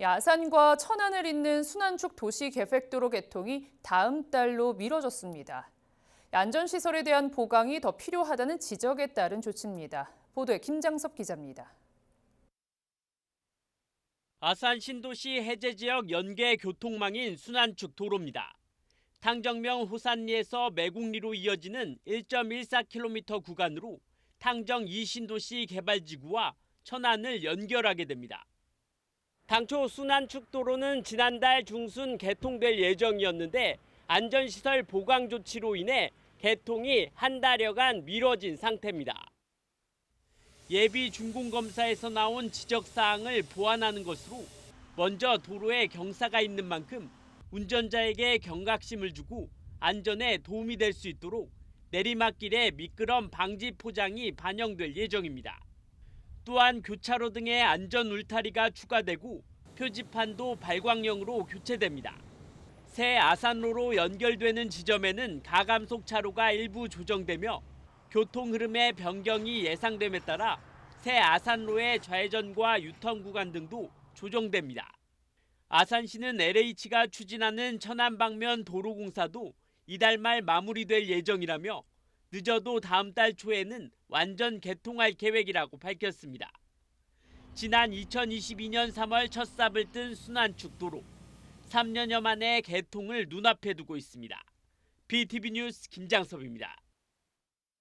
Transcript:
야산과 천안을 잇는 순환축 도시 계획도로 개통이 다음 달로 미뤄졌습니다. 안전시설에 대한 보강이 더 필요하다는 지적에 따른 조치입니다. 보도에 김장섭 기자입니다. 아산 신도시 해제 지역 연계 교통망인 순환축 도로입니다. 탕정명 호산리에서 매국리로 이어지는 1.14km 구간으로 탕정 이신도시 개발지구와 천안을 연결하게 됩니다. 당초 순환축 도로는 지난달 중순 개통될 예정이었는데 안전시설 보강 조치로 인해 개통이 한 달여간 미뤄진 상태입니다. 예비 준공검사에서 나온 지적사항을 보완하는 것으로 먼저 도로에 경사가 있는 만큼 운전자에게 경각심을 주고 안전에 도움이 될 수 있도록 내리막길에 미끄럼 방지 포장이 반영될 예정입니다. 또한 교차로 등의 안전 울타리가 추가되고 표지판도 발광형으로 교체됩니다. 새 아산로로 연결되는 지점에는 가감속 차로가 일부 조정되며 교통 흐름의 변경이 예상됨에 따라 새 아산로의 좌회전과 유턴 구간 등도 조정됩니다. 아산시는 LH가 추진하는 천안 방면 도로 공사도 이달 말 마무리될 예정이라며 늦어도 다음 달 초에는 완전 개통할 계획이라고 밝혔습니다. 지난 2022년 3월 첫 삽을 뜬 순환축 도로 3년여 만에 개통을 눈앞에 두고 있습니다. BTV 뉴스 김장섭입니다.